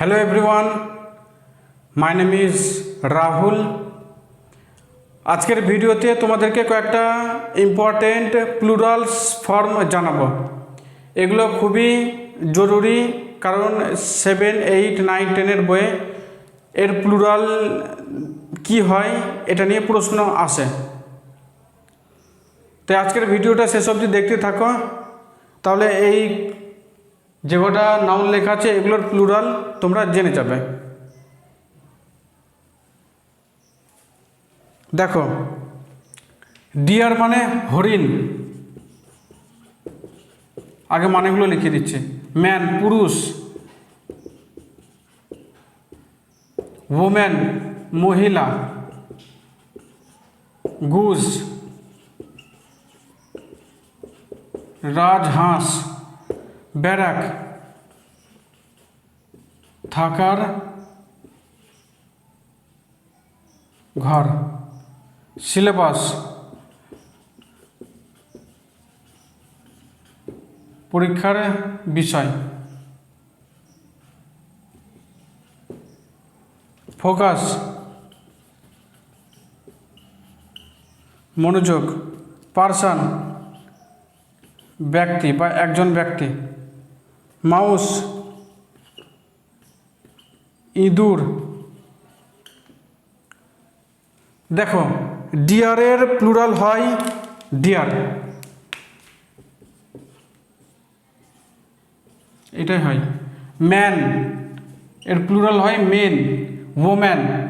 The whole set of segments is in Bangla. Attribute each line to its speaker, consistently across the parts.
Speaker 1: Hello everyone, my name is Rahul আজকের ভিডিওতে তোমাদেরকে কয়েকটা ইম্পর্টেন্ট প্লুরালস ফর্ম জানাব। এগুলো খুবই জরুরি কারণ সেভেন এইট নাইন টেনের বইয়ে এর প্লুরাল কি হয় এটা নিয়ে প্রশ্ন আসে। তাই আজকের ভিডিওটা শেষ অবধি দেখতে থাকো। তাহলে এই যে কটা নাউন লেখা আছে, এগুলোর প্লুরাল তোমরা জেনে যাবে। দেখো ডিয়ার মানে হরিণ। আগে মানেগুলো লিখে দিচ্ছে। ম্যান পুরুষ। ওম্যান মহিলা। গুজ রাজহাঁস। ব্যারাক থাকার ঘর সিলেবাস পরীক্ষার বিষয় ফোকাস মনোযোগ পার্সন ব্যক্তি বা একজন ব্যক্তি। মাউস, ইঁদুর। দেখো ডিয়ারের প্লুরাল হয় ডিয়ার। এটাই হয়। ম্যান, এর প্লুরাল হয় men, woman.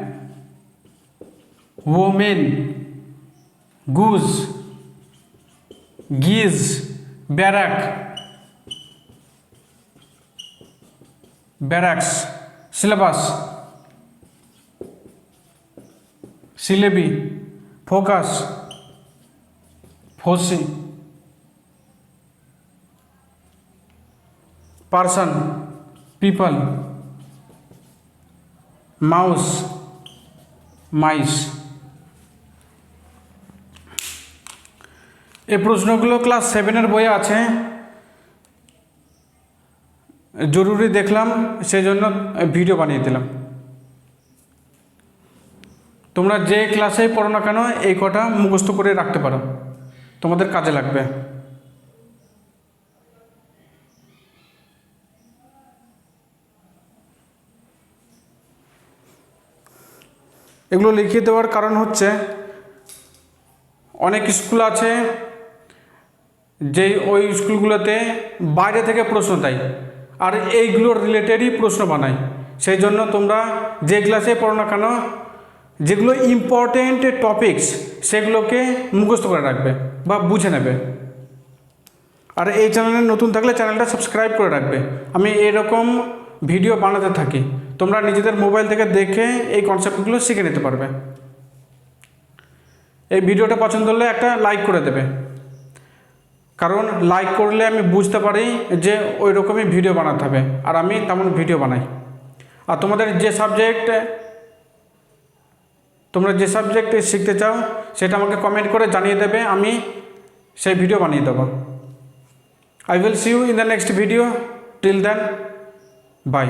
Speaker 1: Women goose, geese, barrack. Barracks syllabus syllabi focus foci person people mouse mice এই প্রশ্নগুলো ক্লাস সেভেনের বইয়ে আছে। জরুরি দেখলাম সেই জন্য ভিডিও বানিয়ে দিলাম। তোমরা যে ক্লাসেই পড়ো না কেন, এই কটা মুখস্থ করে রাখতে পারো। তোমাদের কাজে লাগবে। এগুলো লিখিয়ে দেওয়ার কারণ হচ্ছে, অনেক স্কুল আছে যে ওই স্কুলগুলোতে বাইরে থেকে প্রশ্ন দেয়। আর এইগুলোর রিলেটেডই প্রশ্ন বানায়। সেই জন্য তোমরা যে ক্লাসে পড়ো না কেন, যেগুলো ইম্পর্টেন্ট টপিকস সেগুলোকে মুখস্থ করে রাখবে বা বুঝে নেবে। আর এই চ্যানেলে নতুন থাকলে চ্যানেলটা সাবস্ক্রাইব করে রাখবে। আমি এরকম ভিডিও বানাতে থাকি। তোমরা নিজেদের মোবাইল থেকে দেখে এই কনসেপ্টগুলো শিখে নিতে পারবে। এই ভিডিওটা পছন্দ হলে একটা লাইক করে দেবে। কারণ লাইক করলে আমি বুঝতে পারি যে ওই রকমই ভিডিও বানাতে হবে। আর আমি তেমন ভিডিও বানাই। আর তোমাদের যে সাবজেক্ট তোমরা যে সাবজেক্ট শিখতে চাও, সেটা আমাকে কমেন্ট করে জানিয়ে দেবে, আমি সেই ভিডিও বানিয়ে দেবো। I will see you in the next video till then bye